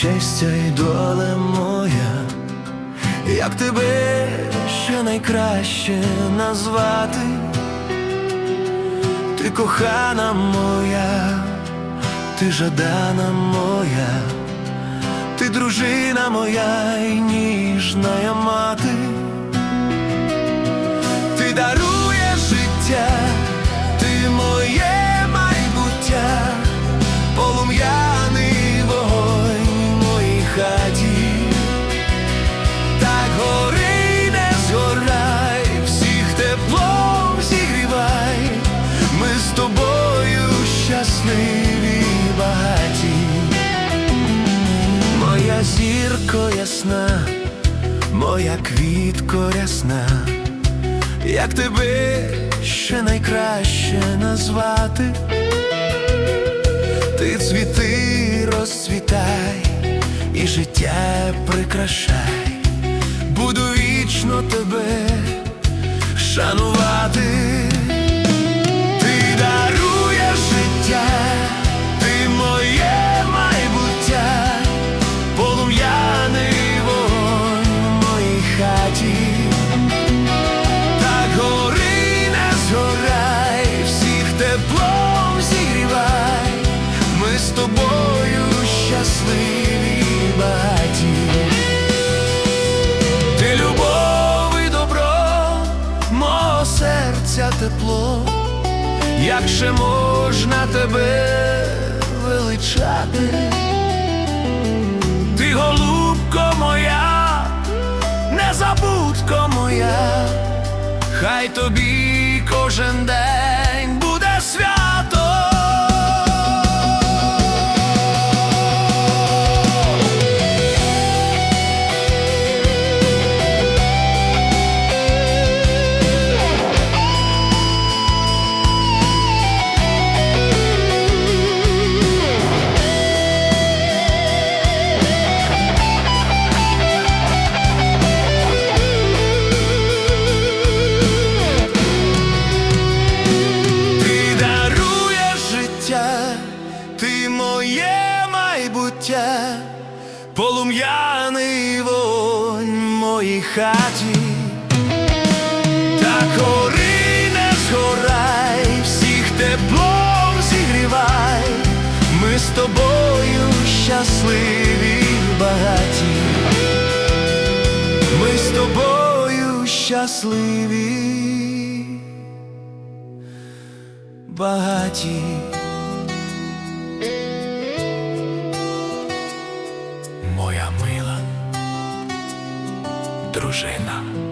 щастя і доля моя, як тебе ще найкраще назвати, ти кохана моя, ти жадана моя, ти дружина моя і ніжна мати, ти дару. Зірко ясна, моя квітко рясна, як тебе ще найкраще назвати, ти цвіти розцвітай і життя прикрашай, буду вічно тебе шанувати. Серця тепло, як ще можна тебе величати? Ти голубко моя, незабудко моя, хай тобі кожен день полум'яний вогонь в моїй хаті. Так гори не згорай, всіх теплом зігрівай, ми з тобою щасливі багаті. Ми з тобою щасливі багаті. Дружина.